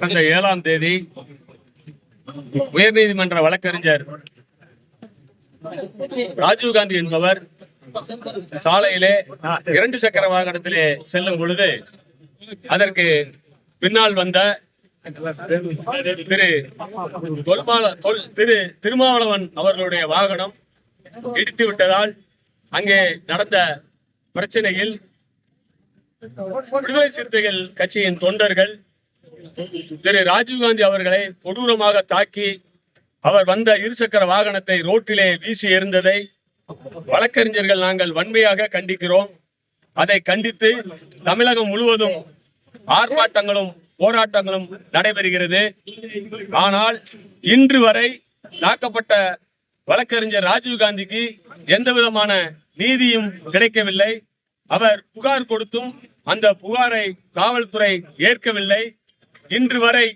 கடந்த ஏழாம் தேதி உயர்நீதிமன்ற வழக்கறிஞர் ராஜீவ்காந்தி என்பவர் சாலையிலே இரண்டு சக்கர வாகனத்திலே செல்லும் பொழுது அதற்கு பின்னால் வந்த திரு தொல்மால தொல் திரு திருமாவளவன் அவர்களுடைய வாகனம் இடித்து விட்டதால் அங்கே நடந்த பிரச்சனையில் விடுதலை சிறுத்தைகள் கட்சியின் தொண்டர்கள் திரு ராஜீவ்காந்தி அவர்களை கொடூரமாக தாக்கி அவர் வந்த இருசக்கர வாகனத்தை ரோட்டிலே வீசி எறிந்ததை வழக்கறிஞர்கள் நாங்கள் வன்மையாக கண்டிக்கிறோம். அதை கண்டித்து தமிழகம் முழுவதும் ஆர்ப்பாட்டங்களும் போராட்டங்களும் நடைபெறுகிறது. ஆனால் இன்று வரை தாக்கப்பட்ட வழக்கறிஞர் ராஜீவ்காந்திக்கு எந்த விதமான நீதியும் கிடைக்கவில்லை. அவர் புகார் கொடுத்தும் அந்த புகாரை காவல்துறை ஏற்கவில்லை. இன்று வரை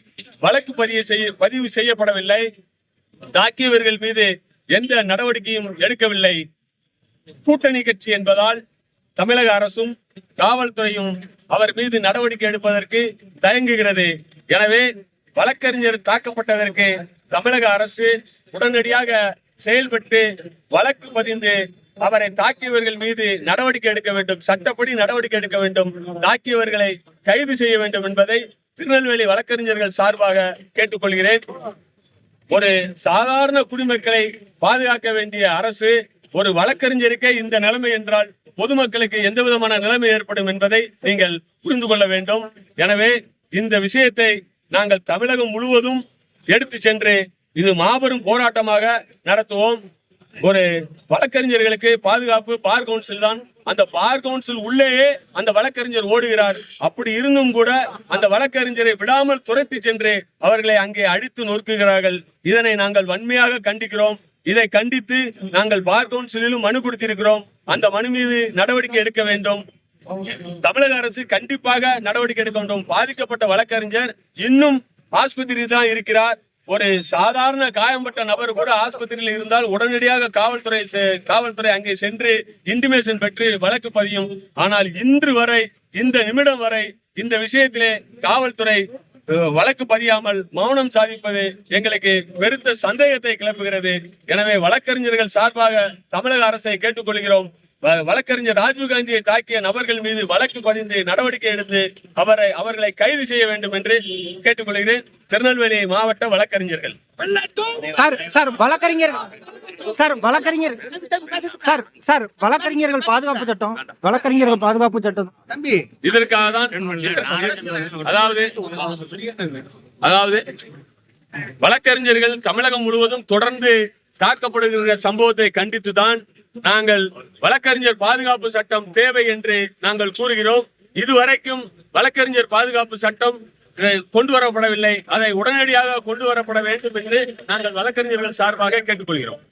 வழக்கு பதிவு செய்ய பதிவு செய்யப்படவில்லை. தாக்கியவர்கள் மீது எந்த நடவடிக்கையும் எடுக்கவில்லை. கூட்டணி கட்சி என்பதால் தமிழக அரசும் காவல்துறையும் அவர் மீது நடவடிக்கை எடுப்பதற்கு தயங்குகிறது. எனவே வழக்கறிஞர் தாக்கப்பட்டதற்கு தமிழக அரசு உடனடியாக செயல்பட்டு வழக்கு பதிந்து அவரை தாக்கியவர்கள் மீது நடவடிக்கை எடுக்க வேண்டும். சட்டப்படி நடவடிக்கை எடுக்க வேண்டும். தாக்கியவர்களை கைது செய்ய வேண்டும் என்பதை திருநெல்வேலி வழக்கறிஞர்கள் சார்பாக கேட்டுக்கொள்கிறேன். ஒரு சாதாரண குடிமக்களை பாதுகாக்க வேண்டிய அரசு ஒரு வழக்கறிஞருக்கே இந்த நிலைமை என்றால் பொதுமக்களுக்கு எந்த விதமான நிலைமை ஏற்படும் என்பதை நீங்கள் புரிந்து கொள்ள வேண்டும். எனவே இந்த விஷயத்தை நாங்கள் தமிழகம் முழுவதும் எடுத்து சென்று இது மாபெரும் போராட்டமாக நடத்துவோம். ஒரு வழக்கறிஞர்களுக்கு பாதுகாப்பு பார் கவுன்சில் தான். அந்த பார் கவுன்சில் உள்ளேயே அந்த வழக்கறிஞர் ஓடுகிறார். அப்படி இருந்தும் கூட அந்த வழக்கறிஞரை விடாமல் துரத்தி சென்று அவர்களை அங்கே அடித்து நொறுக்குகிறார்கள். இதனை நாங்கள் வன்மையாக கண்டிக்கிறோம். இதை கண்டித்து நாங்கள் பார் கவுன்சிலிலும் மனு கொடுத்திருக்கிறோம். அந்த மனு மீது நடவடிக்கை எடுக்க வேண்டும். தமிழக அரசு கண்டிப்பாக நடவடிக்கை எடுக்க வேண்டும். பாதிக்கப்பட்ட வழக்கறிஞர் இன்னும் ஆஸ்பத்திரி தான் இருக்கிறார். ஒரு சாதாரண காயம்பட்ட நபர் கூட ஆஸ்பத்திரியில் இருந்தால் உடனடியாக காவல்துறை காவல்துறை அங்கே சென்று இன்டிமேஷன் பெற்று வழக்கு பதியும். ஆனால் இன்று வரை இந்த நிமிடம் வரை இந்த விஷயத்திலே காவல்துறை வழக்கு பதியாமல் மௌனம் சாதிப்பது எங்களுக்கு வெறுத்த சந்தேகத்தை கிளப்புகிறது. எனவே வழக்கறிஞர்கள் சார்பாக தமிழக அரசை கேட்டுக்கொள்கிறோம். வழக்கறிஞர் ராஜீவ்காந்தியை தாக்கிய நபர்கள் மீது வழக்கு பதிந்து நடவடிக்கை எடுத்து அவரை அவர்களை கைது செய்ய வேண்டும் என்று கேட்டுக்கொள்கிறேன். திருநெல்வேலி மாவட்ட வழக்கறிஞர்கள். சார் சார் வழக்கறிஞர் சார் வழக்கறிஞர் சார் சார் வழக்கறிஞர்கள் பாதுகாப்பு சட்டம் வழக்கறிஞர்கள் பாதுகாப்பு சட்டம். இதற்காக தான் அதாவது அதாவது வழக்கறிஞர்கள் தமிழகம் முழுவதும் தொடர்ந்து தாக்கப்படுகிற சம்பவத்தை கண்டித்து தான் நாங்கள் வழக்கறிஞர் பாதுகாப்பு சட்டம் தேவை என்று நாங்கள் கூறுகிறோம். இதுவரைக்கும் வழக்கறிஞர் பாதுகாப்பு சட்டம் கொண்டு வரப்படவில்லை அதை உடனடியாக கொண்டு வரப்பட வேண்டும் என்று நாங்கள் வழக்கறிஞர்கள் சார்பாக கேட்டுக்கொள்கிறோம்.